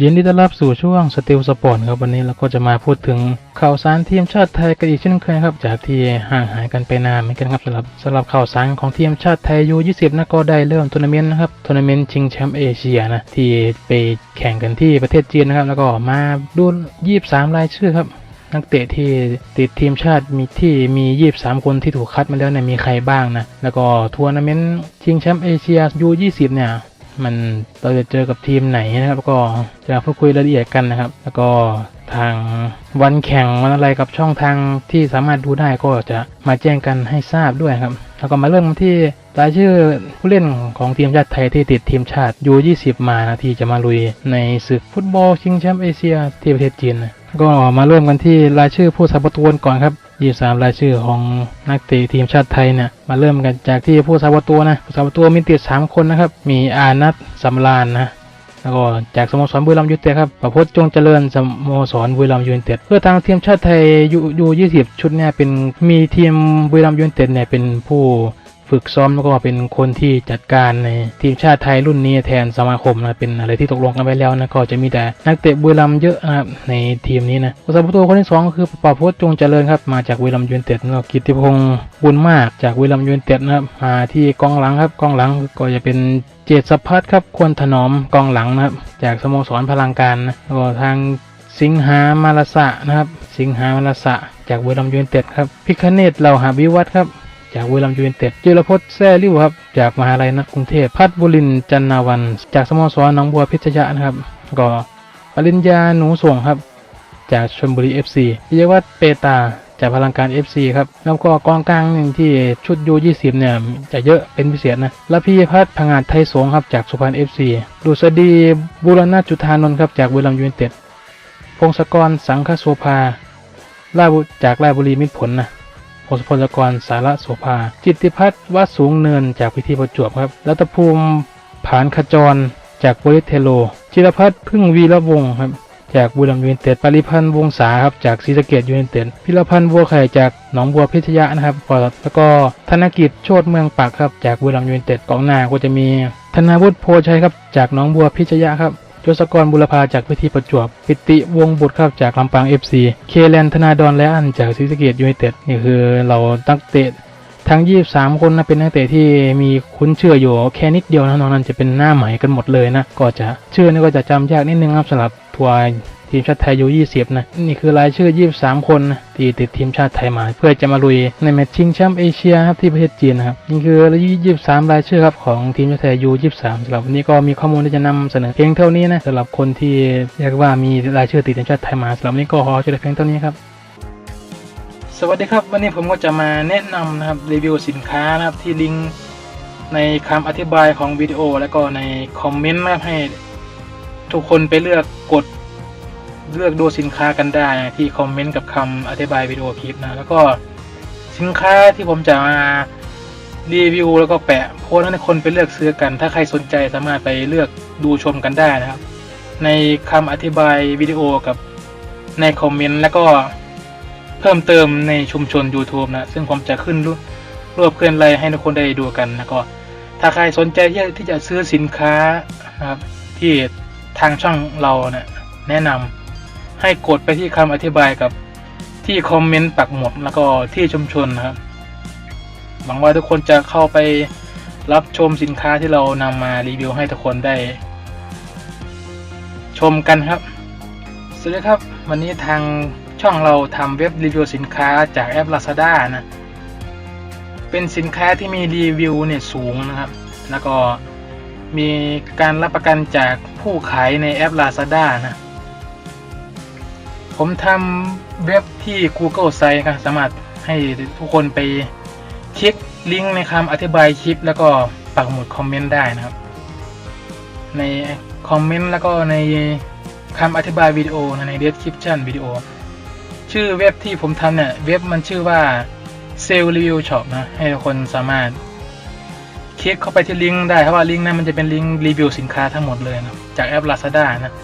ยินดีต้อนรับสู่ช่วงสติลสปอร์ตครับวันนี้เราก็จะมาพูดถึงข่าวสารทีมชาติไทยกันอีกเช่นเคยครับ จากที่ห่างหายกันไปนานเหมือนกันครับสำหรับสำหรับข่าวสารของทีมชาติไทยยู20นะก็ได้เริ่มทัวร์นาเมนต์นะครับทัวร์นาเมนต์ชิงแชมป์เอเชียนะที่ไปแข่งกันที่ประเทศจีนนะครับ แล้วก็มาดู23 รายชื่อครับนักเตะที่ติดทีมชาติมีที่มี 23 คนที่ถูกคัดมาแล้วเนี่ยมีใครบ้างนะแล้วก็ทัวร์นาเมนต์ชิงแชมป์เอเชียยู20เนี่ย มันเราจะเจอกับทีมไหนนะครับ ก็จะพูดคุยรายละเอียดกันนะครับ แล้วก็ทางวันแข่งวันอะไรกับช่องทางที่สามารถดูได้ก็จะมาแจ้งกันให้ทราบด้วยครับ แล้วก็มาเริ่มที่รายชื่อผู้เล่นของทีมชาติไทยที่ติดทีมชาติยู20 มานะที่จะมาลุยในศึกฟุตบอลชิงแชมป์เอเชียที่ประเทศจีนนะก็มาเริ่มกันที่รายชื่อผู้สาประตูกันก่อนครับ 23 รายชื่อของนักเตะทีมชาติไทยเนี่ยมาเริ่มกันจากที่ผู้สาประตูนะผู้สาประตูมีติด 3 คนนะครับ มีอานัทสำรานนะแล้วก็จากสโมสรบุรีรัมย์ยูเนเต็ดครับ ประพจน์จงเจริญสโมสรบุรีรัมย์ยูเนเต็ดเพื่อทางทีมชาติไทยยูยู20ชุดเนี่ยเป็นมีทีมบุรีรัมย์ยูเนเต็ดเนี่ยเป็นผู้ ฝึกซ้อมแล้วก็เป็นคนที่จัดการในทีมชาติไทยรุ่นนี้แทนสมาคมนะเป็นอะไรที่ตกลงกันไปแล้วนะก็จะมีแต่นักเตะบุรีรัมย์เยอะนะครับในทีมนี้นะผู้สาประตูคนที่สองก็คือประพจน์จงเจริญครับมาจากบุรีรัมย์ยูไนเต็ดแล้วก็กิติพงศ์บุญมากจากบุรีรัมย์ยูไนเต็ดนะครับมาที่กองหลังครับกองหลังก็จะเป็นเจตสพัฒน์ครับควรถนอมกองหลังนะครับจากสโมสรพลังการนะแล้วก็ทางสิงหามาลสะนะครับ สิงหามาลสะจากบุรีรัมยูนเต็ดครับ พิคเนตเหล่าหาวิวัฒครับ จากบุรีรัมย์ยูไนเต็ดจิรพจน์แซ่ริ้วครับจากมหาลัยนักกรุงเทพพัฒน์บุรินจันนาวัน จากสโมสรหนองบัวพิชยะนะครับก็ปริญญาหนูส่งครับ จากชลบุรี FC ปิยวัฒน์เปตาจากพลังการ FC ครับแล้วก็กองกลางหนึ่งที่ชุดยู20เนี่ยจะเยอะเป็นพิเศษนะและพี่พัฒน์พงาดไทยสงครับจากสุพรรณ FC ดุษฎีบุรณะจุธานนท์ครับจากบุรีรัมย์ยูไนเต็ดพงศกรสังคโสภาลาบุจากราชบุรีมิตรผลนะ พงศพลกรสารโสภา จิตติพัฒน์วัดสูงเนินจากพิธีประจวบครับ รัตภูมิผานขจร จากบริเทโล จิรพัฒน์พึ่งวีระวงศ์ครับ จากบุรีรัมย์ยูไนเต็ดปริพันธ์วงศาครับจากศรีสะเกดยูไนเต็ดพิรพันธ์บัวไข่จากหนองบัวพิทยะนะครับแล้วก็ธนกิจโชติเมืองปักครับจากบุรีรัมย์ยูไนเต็ดกองหน้าก็จะมีธนาวุฒิโพชัยครับจากหนองบัวพิทยะครับ ยศกรบุรพาจากพิธีประจวบ ปิติวงบุตรครับจากลำปาง FC เคแลนธนาดอนและอันจากศรีสะเกดยูไนเต็ดนี่คือเราตั้งเตะทั้ง 23 คนนะเป็นนักเตะที่มีคุ้นเชื่ออยู่แค่นิดเดียวนะนอกนั้นจะเป็นหน้าใหม่กันหมดเลยนะก็จะชื่อนี่ก็จะจำยากนิดนึงครับสำหรับทัวร์ ทีมชาติไทยยู20 นะ นี่คือรายชื่อ 23 คนนะที่ติดทีมชาติไทยมา เพื่อจะมาลุยในแมตช์ชิงแชมป์เอเชียครับที่ประเทศจีนนะครับนี่คือ 23 รายชื่อครับของทีมชาติไทยยู23สำหรับวันนี้ก็มีข้อมูลที่จะนำเสนอเพียงเท่านี้นะสำหรับคนที่เรียกว่ามีรายชื่อติดทีมชาติไทยมาสำหรับวันนี้ก็ขอจบเพียงเท่านี้ครับสวัสดีครับวันนี้ผมก็จะมาแนะนำนะครับรีวิวสินค้านะครับที่ลิงก์ในคำอธิบายของวิดีโอ แล้วก็ในคอมเมนต์นะครับให้ทุกคนไปเลือกกด เลือกดูสินค้ากันได้ที่คอมเมนต์กับคำอธิบายวิดีโอคลิปนะแล้วก็สินค้าที่ผมจะมารีวิวแล้วก็แปะโพสต์ให้คนไปเลือกซื้อกัน ถ้าใครสนใจสามารถไปเลือกดูชมกันได้นะครับ ในคำอธิบายวิดีโอกับในคอมเมนต์แล้วก็เพิ่มเติมในชุมชน YouTube นะ ซึ่งผมจะขึ้นรูปรวบเคลื่อนไรให้ทุกคนได้ดูกันนะก็ ถ้าใครสนใจที่ที่จะซื้อสินค้านะครับที่ทางช่องเราเนะี่ยแนะนำ ให้กดไปที่คำอธิบายกับที่คอมเมนต์ปักหมุดแล้วก็ที่ชุมชนนะครับ หวังว่าทุกคนจะเข้าไปรับชมสินค้าที่เรานำมารีวิวให้ทุกคนได้ ชมกันครับ สวัสดีครับ วันนี้ทางช่องเราทำเว็บรีวิวสินค้าจากแอป Lazada นะ เป็นสินค้าที่มีรีวิวเนี่ยสูงนะครับ แล้วก็มีการรับประกันจากผู้ขายในแอป Lazada นะ ผมทำเว็บที่ Google Site ครับสามารถให้ทุกคนไปคลิกลิงก์ในคำอธิบายคลิป แล้วก็ปักหมุดคอมเมนต์ได้นะครับ ในคอมเมนต์แล้วก็ในคำอธิบายวิดีโอใน description วิดีโอ ชื่อเว็บที่ผมทำเนี่ยเว็บมันชื่อว่า Sale Review Shop นะ ให้ทุกคนสามารถคลิกเข้าไปที่ลิงก์ได้เพราะว่าลิงก์นั้นมันจะเป็นลิงก์รีวิวสินค้าทั้งหมดเลยนะจากแอป Lazada นะ